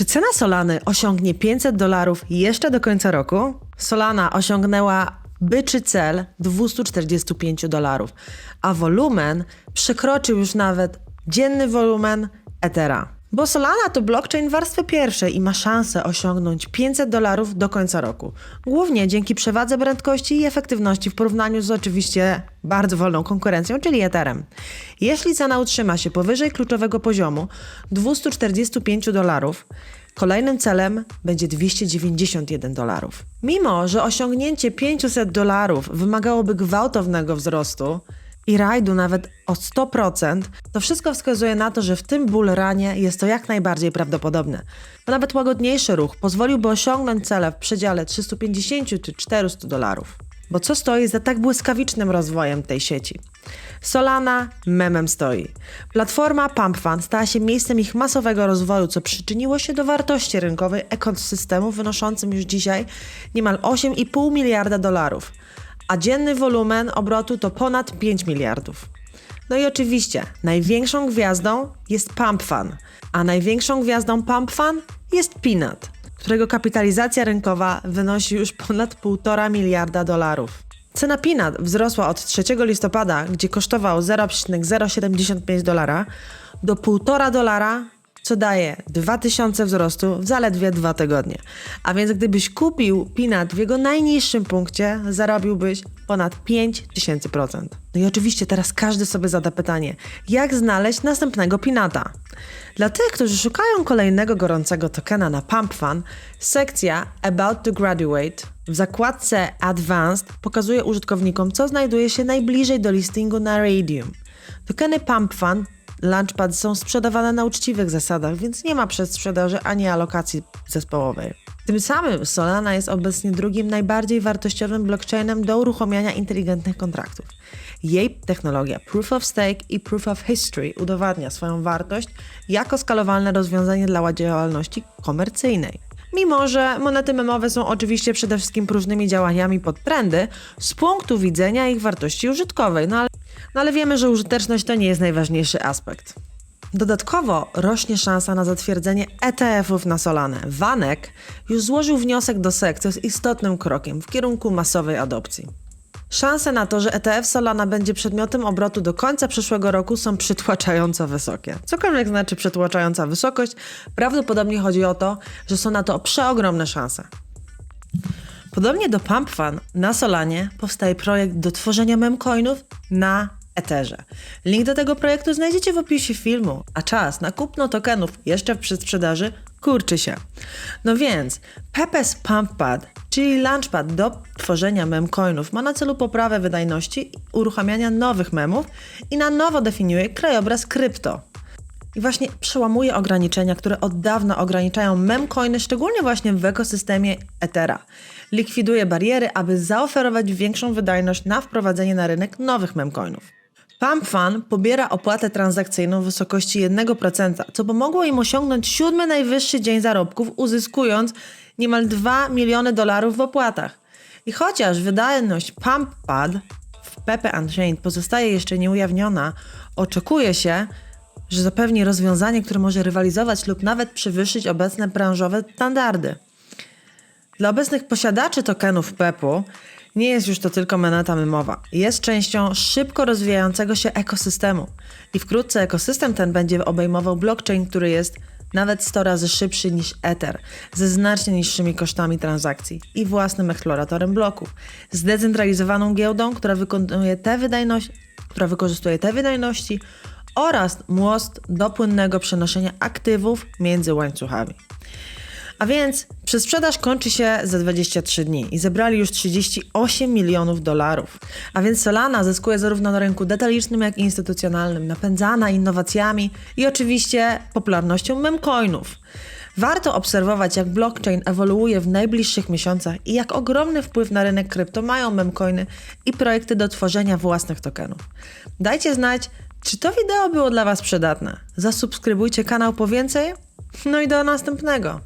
Czy cena Solany osiągnie 500 dolarów jeszcze do końca roku? Solana osiągnęła byczy cel 245 dolarów, a wolumen przekroczył już nawet dzienny wolumen Ethera. Bo Solana to blockchain warstwy pierwszej i ma szansę osiągnąć 500 dolarów do końca roku. Głównie dzięki przewadze prędkości i efektywności w porównaniu z oczywiście bardzo wolną konkurencją, czyli Etherem. Jeśli cena utrzyma się powyżej kluczowego poziomu 245 dolarów, Kolejnym celem będzie 291 dolarów. Mimo, że osiągnięcie 500 dolarów wymagałoby gwałtownego wzrostu i rajdu nawet o 100%, to wszystko wskazuje na to, że w tym bull ranie jest to jak najbardziej prawdopodobne. Bo nawet łagodniejszy ruch pozwoliłby osiągnąć cele w przedziale 350 czy 400 dolarów. Bo co stoi za tak błyskawicznym rozwojem tej sieci? Solana memem stoi. Platforma PumpFun stała się miejscem ich masowego rozwoju, co przyczyniło się do wartości rynkowej ekosystemu wynoszącym już dzisiaj niemal 8,5 miliarda dolarów, a dzienny wolumen obrotu to ponad 5 miliardów. No i oczywiście, największą gwiazdą jest PumpFun, a największą gwiazdą PumpFun jest Peanut, którego kapitalizacja rynkowa wynosi już ponad 1,5 miliarda dolarów. Cena Peanut wzrosła od 3 listopada, gdzie kosztował 0,075 dolara, do 1,5 dolara, co daje 2000 wzrostu w zaledwie dwa tygodnie. A więc gdybyś kupił Peanut w jego najniższym punkcie, zarobiłbyś ponad 5000%. No i oczywiście teraz każdy sobie zada pytanie, jak znaleźć następnego Peanuta? Dla tych, którzy szukają kolejnego gorącego tokena na PumpFun, sekcja About to Graduate w zakładce Advanced pokazuje użytkownikom, co znajduje się najbliżej do listingu na Radium. Tokeny PumpFun Launchpad są sprzedawane na uczciwych zasadach, więc nie ma przedsprzedaży ani alokacji zespołowej. Tym samym Solana jest obecnie drugim najbardziej wartościowym blockchainem do uruchamiania inteligentnych kontraktów. Jej technologia Proof of Stake i Proof of History udowadnia swoją wartość jako skalowalne rozwiązanie dla działalności komercyjnej. Mimo, że monety memowe są oczywiście przede wszystkim próżnymi działaniami pod trendy, z punktu widzenia ich wartości użytkowej, no ale, no ale wiemy, że użyteczność to nie jest najważniejszy aspekt. Dodatkowo rośnie szansa na zatwierdzenie ETF-ów na Solanę. Vanek już złożył wniosek do SEC, co jest istotnym krokiem w kierunku masowej adopcji. Szanse na to, że ETF Solana będzie przedmiotem obrotu do końca przyszłego roku są przytłaczająco wysokie. Cokolwiek znaczy przytłaczająca wysokość, prawdopodobnie chodzi o to, że są na to przeogromne szanse. Podobnie do PumpFun na Solanie powstaje projekt do tworzenia memcoinów na Etherze. Link do tego projektu znajdziecie w opisie filmu, a czas na kupno tokenów jeszcze w przedsprzedaży kurczy się. No więc Pepe's PumpPad, czyli launchpad do tworzenia memcoinów, ma na celu poprawę wydajności i uruchamiania nowych memów i na nowo definiuje krajobraz krypto. I właśnie przełamuje ograniczenia, które od dawna ograniczają memcoiny, szczególnie właśnie w ekosystemie Ethera. Likwiduje bariery, aby zaoferować większą wydajność na wprowadzenie na rynek nowych memcoinów. PumpFun pobiera opłatę transakcyjną w wysokości 1%, co pomogło im osiągnąć siódmy najwyższy dzień zarobków, uzyskując niemal 2 miliony dolarów w opłatach. I chociaż wydajność PumpPad w Pepe Unchained pozostaje jeszcze nieujawniona, oczekuje się, że zapewni rozwiązanie, które może rywalizować lub nawet przewyższyć obecne branżowe standardy. Dla obecnych posiadaczy tokenów PEP-u nie jest już to tylko moneta memowa. Jest częścią szybko rozwijającego się ekosystemu. I wkrótce ekosystem ten będzie obejmował blockchain, który jest nawet 100 razy szybszy niż Ether, ze znacznie niższymi kosztami transakcji i własnym eksploratorem bloków, zdecentralizowaną giełdą, która wykonuje te wydajności, która wykorzystuje te wydajności oraz most do płynnego przenoszenia aktywów między łańcuchami. A więc przesprzedaż kończy się za 23 dni i zebrali już 38 milionów dolarów. A więc Solana zyskuje zarówno na rynku detalicznym, jak i instytucjonalnym, napędzana innowacjami i oczywiście popularnością memcoinów. Warto obserwować, jak blockchain ewoluuje w najbliższych miesiącach i jak ogromny wpływ na rynek krypto mają memcoiny i projekty do tworzenia własnych tokenów. Dajcie znać, czy to wideo było dla Was przydatne. Zasubskrybujcie kanał po więcej. No i do następnego.